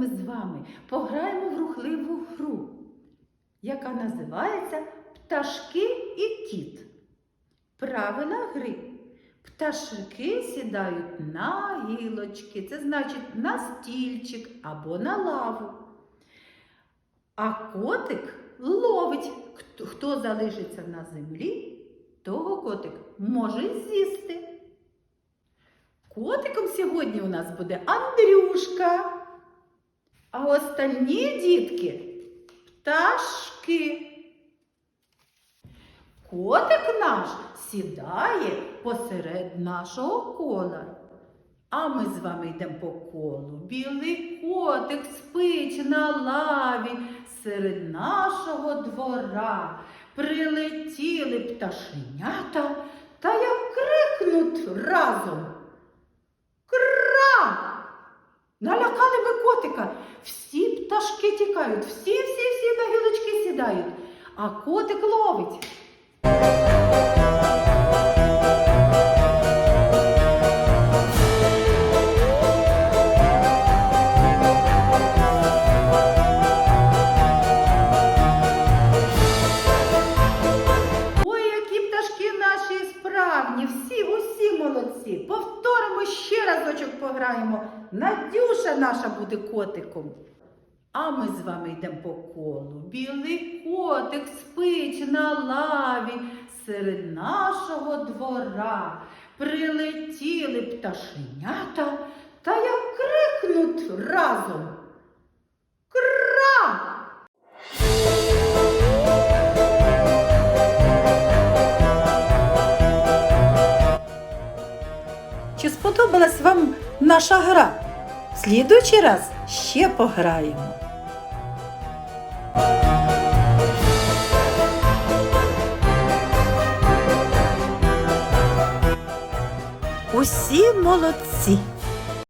ми з вами пограємо в рухливу гру, яка називається Пташки і кіт. Правила гри. Пташки сідають на гілочки, це значить на стільчик або на лаву. А котик ловить. Хто залишиться на землі, того котик може з'їсти. Котиком сьогодні у нас буде Андрюшка. А остальні дітки пташки. Котик наш сідає посеред нашого кола. А ми з вами йдемо по колу. Білий котик спить на лаві серед нашого двора. Прилетіли пташенята та як крикнуть разом. Кра! Налякали ми котика. Всі пташки тікають, всі, всі, всі на гілочки сідають, а котик ловить. Повторимо ще разочок пограємо. Надюша наша буде котиком. А ми з вами йдемо по колу. Білий котик спить на лаві серед нашого двора. Прилетіли пташенята та як крикнуть разом. Кра! Чи сподобалась вам наша гра? В слідуючий раз ще пограємо. Усі молодці!